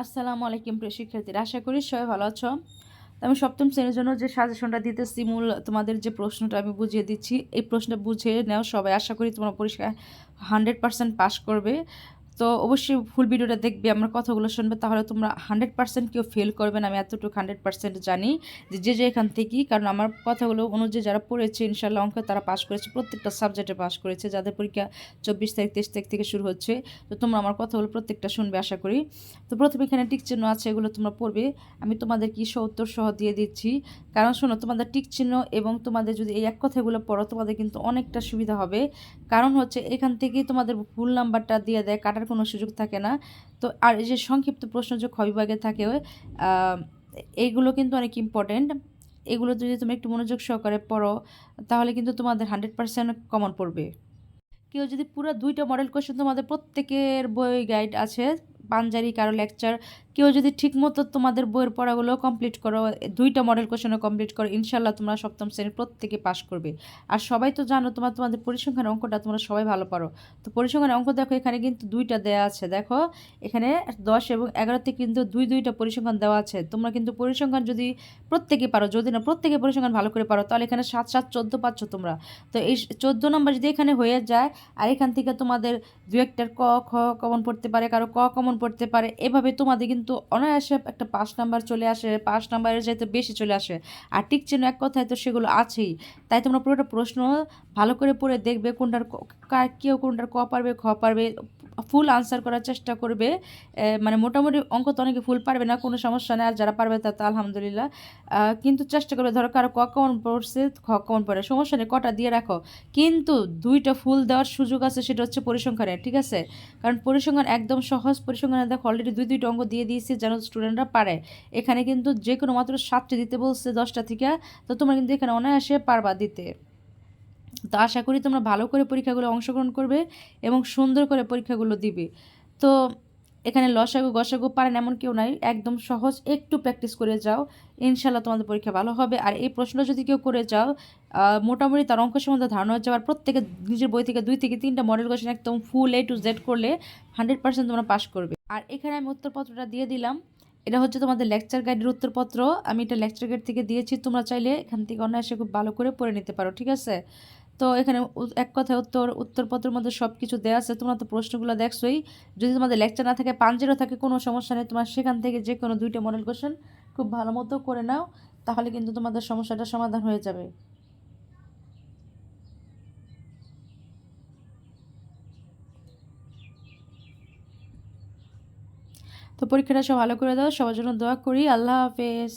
আসসালামু আলাইকুম প্রিয় শিক্ষার্থীরা, আশা করি সবাই ভালো আছো। আমি সপ্তম শ্রেণির জন্য যে সাজেশনটা দিতেছি, মূল তোমাদের যে প্রশ্নটা আমি বুঝিয়ে দিচ্ছি, এই প্রশ্নটা বুঝে নেও সবাই। আশা করি তোমরা পরীক্ষা হান্ড্রেড পার্সেন্ট পাস করবে। তো অবশ্যই ফুল ভিডিওটা দেখবে, আমার কথাগুলো শুনবে, তাহলে তোমরা হান্ড্রেড পার্সেন্ট কেউ ফেল করবে না, আমি এতটুকু হান্ড্রেড পার্সেন্ট জানি যে যে যে এখান থেকেই, কারণ আমার কথাগুলো অনুযায়ী যারা পড়েছে ইনশাল্লাহ অঙ্ক তারা পাশ করেছে, প্রত্যেকটা সাবজেক্টে পাশ করেছে, যাদের পরীক্ষা চব্বিশ তারিখ, তেইশ তারিখ থেকে শুরু হচ্ছে, তো তোমরা আমার কথাগুলো প্রত্যেকটা শুনবে, আশা করি। তো প্রথমে এখানে টিক চিহ্ন আছে, এগুলো তোমরা পড়বে, আমি তোমাদের কি উত্তর সহ দিয়ে দিচ্ছি, কারণ শোনো, তোমাদের টিক চিহ্ন এবং তোমাদের যদি এই এক কথাগুলো পড়ো, তোমাদের কিন্তু অনেকটা সুবিধা হবে, কারণ হচ্ছে এখান থেকেই তোমাদের ভুল নাম্বারটা দিয়ে দেয়, কাটার কোনো সুযোগ থাকে না। তো আর এই যে সংক্ষিপ্ত প্রশ্ন যে খবিভাগে বিভাগে থাকে এইগুলো কিন্তু অনেক ইম্পর্টেন্ট এগুলো যদি তুমি একটু মনোযোগ সহকারে পড়ো, তাহলে কিন্তু তোমাদের হান্ড্রেড পার্সেন্ট কমন পড়বে। কেউ যদি পুরো দুইটা মডেল কোয়েশ্চেন তোমাদের প্রত্যেকের বই গাইড আছে। পাঞ্জারি কারও লেকচার কেউ যদি ঠিকমতো তোমাদের বইয়ের পড়াগুলো কমপ্লিট করো, দুইটা মডেল কোশ্চেনও কমপ্লিট করো ইনশাল্লাহ তোমরা সপ্তম শ্রেণির প্রত্যেকে পাস করবে। আর সবাই তো জানো তোমার, তোমাদের পরিসংখ্যান অঙ্কটা তোমরা সবাই ভালো পারো। তো পরিসংখ্যান অঙ্ক দেখো, এখানে কিন্তু দুইটা দেওয়া আছে। দেখো, এখানে দশ এবং এগারোতে কিন্তু দুই, দুইটা পরিসংখ্যান দেওয়া আছে। তোমরা কিন্তু পরিসংখ্যান যদি প্রত্যেকে পারো, যদি না প্রত্যেকে পরিসংখ্যান ভালো করে পারো, তাহলে এখানে সাত সাত, চোদ্দ পাচ্ছ তোমরা। তো এই চোদ্দ নম্বর যদি এখানে হয়ে যায়, আর এখান থেকে তোমাদের দু একটার ক, খ কমন পড়তে পারে, কারও ক কমন পড়তে পারে, এভাবে তোমাদের কিন্তু অনায়াসে একটা পাঁচ নাম্বার চলে আসে, পাঁচ নাম্বারের যাইতে বেশি চলে আসে। আর টিক চিহ্ন এক কথায় তো সেগুলো আছেই। তাই তোমরা পুরোটা প্রশ্ন ভালো করে পড়ে দেখবে কোনটার কার কেউ কোনটার ক পারবে, খ পারবে, ফুল আনসার করার চেষ্টা করবে। মানে মোটামুটি অঙ্ক তো অনেকে ফুল পারবে না, কোনো সমস্যা নেই, আর যারা পারবে তা, তো আলহামদুলিল্লাহ। কিন্তু চেষ্টা করবে, ধরো কারও ক কমন পড়ছে, খ কমন পড়ে, সমস্যা নেই, কটা দিয়ে রাখো। কিন্তু দুইটা ফুল দেওয়ার সুযোগ আছে, সেটা হচ্ছে পরিসংখ্যানে ঠিক আছে? কারণ পরিসংখ্যান একদম সহজ, পরিসংখ্যানে দেখো অলরেডি দুই, দুইটা অঙ্ক দিয়ে দিয়েছে যেন স্টুডেন্টরা পারে। এখানে কিন্তু যে কোনো মাত্র সাতটি দিতে বলছে, দশটা থেকে। তো তোমরা কিন্তু এখানে অনায়াসে পারবা দিতে। তো আশা করি তোমরা ভালো করে পরীক্ষাগুলো অংশগ্রহণ করবে এবং সুন্দর করে পরীক্ষাগুলো দিবে। তো এখানে লসাগু, গসাগু পারেন এমন কেউ নাই। একদম সহজ, একটু প্র্যাকটিস করে যাও। ইনশাল্লাহ তোমাদের পরীক্ষা ভালো হবে। আর এই প্রশ্নটা যদি কেউ করে যাও মোটামুটি তার অঙ্ক সম্বন্ধে ধারণা হচ্ছে আবার প্রত্যেকে নিজের বই থেকে দুই থেকে তিনটা মডেল কোয়েশন একদম ফুল এ টু জেড করলে হান্ড্রেড পার্সেন্ট তোমরা পাস করবে। আর এখানে আমি উত্তরপত্রটা দিয়ে দিলাম। এটা হচ্ছে তোমাদের লেকচার গাইডের উত্তরপত্র। আমি এটা লেকচার গাইড থেকে দিয়েছি। তোমরা চাইলে এখান থেকে অনায়াসে খুব ভালো করে পড়ে নিতে পারো। ঠিক আছে? তো এখানে এক কথায় উত্তর, উত্তরপত্রের মধ্যে সব কিছু দেওয়া আছে। তোমরা তো প্রশ্নগুলো দেখছোই। যদি তোমাদের লেকচার না থাকে, পাঞ্জেরও থাকে, কোনো সমস্যা নেই। তোমার সেখান থেকে যে কোনো দুইটা মডেল কোশ্চেন খুব ভালো মতো করে নাও, তাহলে কিন্তু তোমাদের সমস্যাটা সমাধান হয়ে যাবে। তো পরীক্ষাটা সব ভালো করে দাও, সবার জন্য দোয়া করি। আল্লাহ হাফেজ।